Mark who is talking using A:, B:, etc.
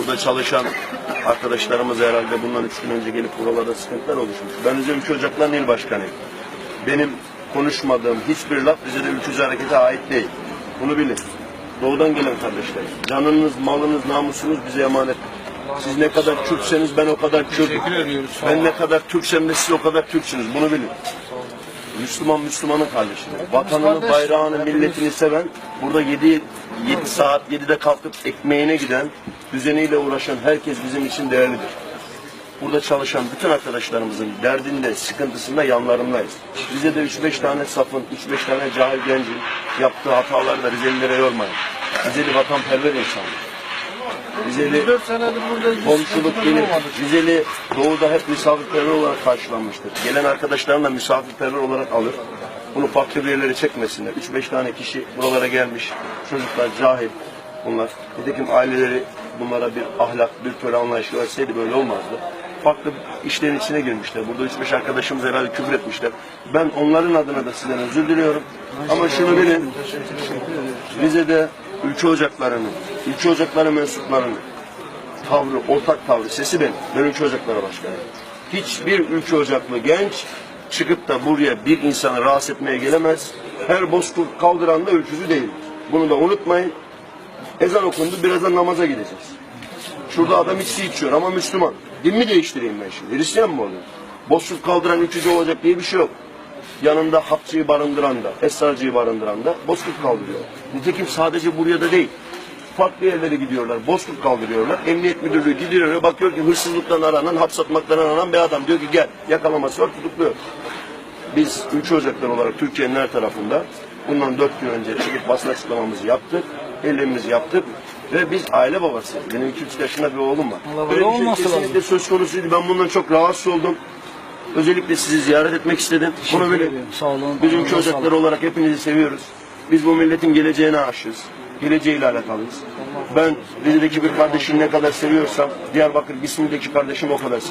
A: Burada çalışan arkadaşlarımız herhalde bundan üç gün önce gelip buralarda sıkıntılar oluşmuş. Ben Rize Ülke Ocakları'nın il başkanıyım. Benim konuşmadığım hiçbir laf Rize'de ülkücü harekete ait değil. Bunu bilin. Doğudan gelen kardeşler. Canınız, malınız, namusunuz bize emanet. Siz ne kadar Türkseniz ben o kadar Türk'üm. Ben ne kadar Türksem de siz o kadar Türksünüz. Bunu bilin. Müslüman Müslümanın kardeşidir. Vatanını, bayrağını, milletini seven, burada 7, 7 saat 7'de kalkıp ekmeğine giden, düzeniyle uğraşan herkes bizim için değerlidir. Burada çalışan bütün arkadaşlarımızın derdinde, sıkıntısında yanlarındayız. Rize'de 3-5 tane safın, 3-5 tane cahil gencin yaptığı hataları da Rizelilere yormayın. Rizeli vatanperver insanlar. Rizeli
B: 24 senedir burada hiç
A: komşuluk
B: olmadı.
A: Rizeli doğuda hep misafirperver olarak karşılanmıştır. Gelen arkadaşlarını da misafirperver olarak alır. Bunu farklı bir yerlere çekmesinler. 3-5 tane kişi buralara gelmiş. Çocuklar cahil bunlar. Nitekim aileleri bunlara bir ahlak, bir töre anlayışı verseydi böyle olmazdı. Farklı işlerin içine girmişler. Burada 3-5 arkadaşımız herhalde küfür etmişler. Ben onların adına da sizden özür diliyorum. Ama şunu bilin. Rize'de ülke ocaklarının, ülke ocakları mensuplarının tavrı, ortak tavrı, sesi benim. Ben ülke ocakları başkanıyım. Hiçbir ülke ocaklı genç çıkıp da buraya bir insanı rahatsız etmeye gelemez. Her bozkurt kaldıran da ülkücü değil. Bunu da unutmayın. Ezan okundu, birazdan namaza gideceğiz. Şurada adam içki içiyor ama Müslüman. Din mi değiştireyim ben şimdi? Hristiyan mı olayım? Bozkurt kaldıran ülkücü olacak diye bir şey yok. Yanında hapçıyı barındıran da, esrarcıyı barındıran da bozkurt kaldırıyor. Nitekim sadece buraya da değil. Farklı yerlere gidiyorlar, bozkurt kaldırıyorlar. Emniyet müdürlüğü gidiyor, bakıyor ki hırsızlıktan aranan, hapsatmaktan aranan bir adam. Diyor ki gel, yakalaması var, tutukluyor. Biz ülke ocakları olarak Türkiye'nin her tarafında bundan dört gün önce çıkıp basın açıklamamızı yaptık. Eylemimizi yaptık. Ve biz aile babası. Benim iki buçuk yaşında bir oğlum var.
B: Allah
A: Böyle bir şey
B: olması
A: kesinlikle
B: lazım.
A: söz konusuydu. Ben bundan çok rahatsız oldum. Özellikle sizi ziyaret etmek istedim. Bunu
B: Teşekkür
A: bilin.
B: ederim. Sağ olun.
A: Biz ülke
B: Ağzınıza
A: ocakları
B: sağlık.
A: olarak hepinizi seviyoruz. Biz bu milletin geleceğine aşığız. Geleceğiyle alakalıyız. Ben Rize'deki bir kardeşimi ne kadar seviyorsam Diyarbakır İsmi'deki kardeşimi o kadar seviyorum.